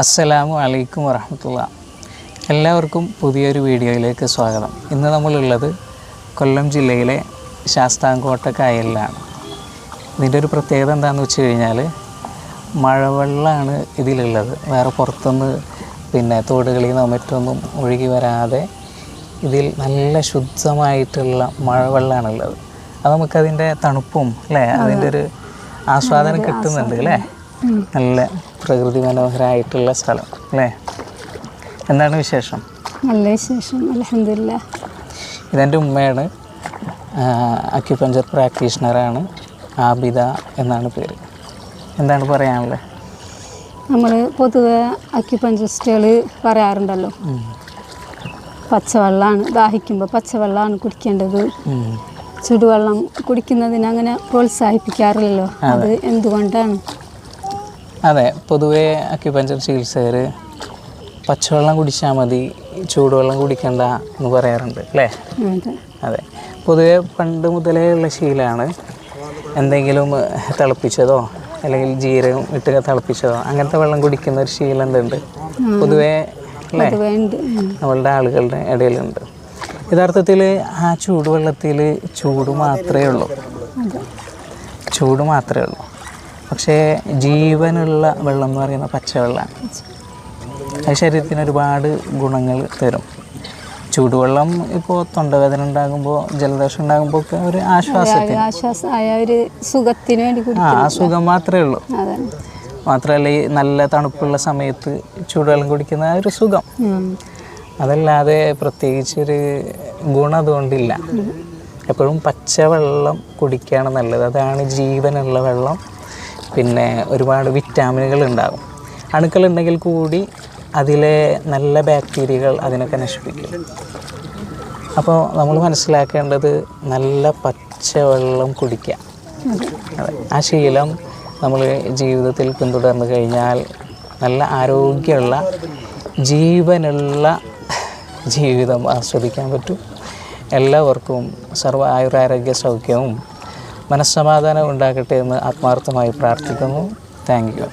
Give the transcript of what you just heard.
അസ്സലാമു അലൈക്കും വറഹമത്തുള്ള. എല്ലാവർക്കും പുതിയൊരു വീഡിയോയിലേക്ക് സ്വാഗതം. ഇന്ന് നമ്മളുള്ളത് കൊല്ലം ജില്ലയിലെ ശാസ്താംകോട്ട കായലിലാണ്. ഇതിന്റെ ഒരു പ്രത്യേകത എന്താണെന്ന് വെച്ച് കഴിഞ്ഞാൽ മഴവെള്ളമാണ് ഇതിലുള്ളത്. വേറെ പുറത്തുനിന്ന് പിന്നെ തോടുകളിൽ നിന്നോ മറ്റൊന്നും ഒഴുകി വരാതെ ഇതിൽ നല്ല ശുദ്ധമായിട്ടുള്ള മഴവെള്ളമാണുള്ളത് അത് നമുക്കതിന്റെ തണുപ്പും അല്ലേ? അതിന്റെ ഒരു ആസ്വാദനം കിട്ടുന്നുണ്ട് അല്ലേ? നല്ല പ്രകൃതി മനോഹരമായിട്ടുള്ള സ്ഥലം അല്ലേ? എന്താണ് വിശേഷം? നല്ല വിശേഷം അലഹമില്ല ഇതെന്റെ ഉമ്മയാണ്. അക്യുപഞ്ചർ പ്രാക്ടീഷണറാണ് ആബിദ എന്നാണ് പേര്. എന്താണ് പറയാനുള്ളത് നമ്മൾ പൊതുവെ അക്യുപഞ്ചറിസ്റ്റുകൾ പറയാറുണ്ടല്ലോ. പച്ചവെള്ളമാണ് ദാഹിക്കുമ്പോൾ പച്ചവെള്ളമാണ് കുടിക്കേണ്ടത്. ചുടുവെള്ളം കുടിക്കുന്നതിന് അങ്ങനെ പ്രോത്സാഹിപ്പിക്കാറില്ലല്ലോ. അത് എന്തുകൊണ്ടാണ്? അതെ പൊതുവേ അക്യുപഞ്ചർ ചികിത്സകർ പച്ചവെള്ളം കുടിച്ചാൽ മതി ചൂടുവെള്ളം കുടിക്കണ്ട എന്ന് പറയാറുണ്ട് അല്ലേ? അതെ. പൊതുവേ പണ്ട് മുതലേ ഉള്ള ശീലമാണ് എന്തെങ്കിലും തിളപ്പിച്ചതോ അല്ലെങ്കിൽ ജീരകം ഇട്ട് തിളപ്പിച്ചതോ അങ്ങനത്തെ വെള്ളം കുടിക്കുന്ന ഒരു ശീലം എന്തുണ്ട്? പൊതുവേ അല്ലേ? നമ്മളുടെ ആളുകളുടെ ഇടയിലുണ്ട്. യഥാർത്ഥത്തിൽ ആ ചൂടുവെള്ളത്തിൽ ചൂട് മാത്രമേ ഉള്ളൂ. ചൂട് മാത്രമേ ഉള്ളൂ. പക്ഷേ ജീവനുള്ള വെള്ളം എന്ന് പറയുന്ന പച്ചവെള്ളമാണ് അത് ശരീരത്തിന് ഒരുപാട് ഗുണങ്ങൾ തരും. ചൂടുവെള്ളം ഇപ്പോൾ തൊണ്ടവേദന ഉണ്ടാകുമ്പോൾ ജലദോഷം ഉണ്ടാകുമ്പോൾ ഒക്കെ ഒരു ആശ്വാസത്തിന്. ആ സുഖം മാത്രമേ ഉള്ളൂ. മാത്രമല്ല ഈ നല്ല തണുപ്പുള്ള സമയത്ത് ചൂടുവെള്ളം കുടിക്കുന്ന ഒരു സുഖം. അതല്ലാതെ പ്രത്യേകിച്ചൊരു ഗുണം അതുകൊണ്ടില്ല. എപ്പോഴും പച്ചവെള്ളം കുടിക്കുകയാണ് നല്ലത്. അതാണ് ജീവനുള്ള വെള്ളം. പിന്നെ ഒരുപാട് വിറ്റാമിനുകൾ ഉണ്ടാകും അണുക്കളുണ്ടെങ്കിൽ കൂടി അതിലെ നല്ല ബാക്ടീരിയകൾ അതിനൊക്കെ നശിപ്പിക്കും. അപ്പോൾ നമ്മൾ മനസ്സിലാക്കേണ്ടത് നല്ല പച്ചവെള്ളം കുടിക്കുക. ആ ശീലം നമ്മൾ ജീവിതത്തിൽ പിന്തുടർന്നു കഴിഞ്ഞാൽ നല്ല ആരോഗ്യമുള്ള ജീവനുള്ള ജീവിതം ആസ്വദിക്കാൻ പറ്റും. എല്ലാവർക്കും സർവ ആയുരാരോഗ്യ സൗഖ്യവും മനസ്സമാധാനവും ഉണ്ടാകട്ടെ എന്ന് ആത്മാർത്ഥമായി പ്രാർത്ഥിക്കുന്നു. Thank you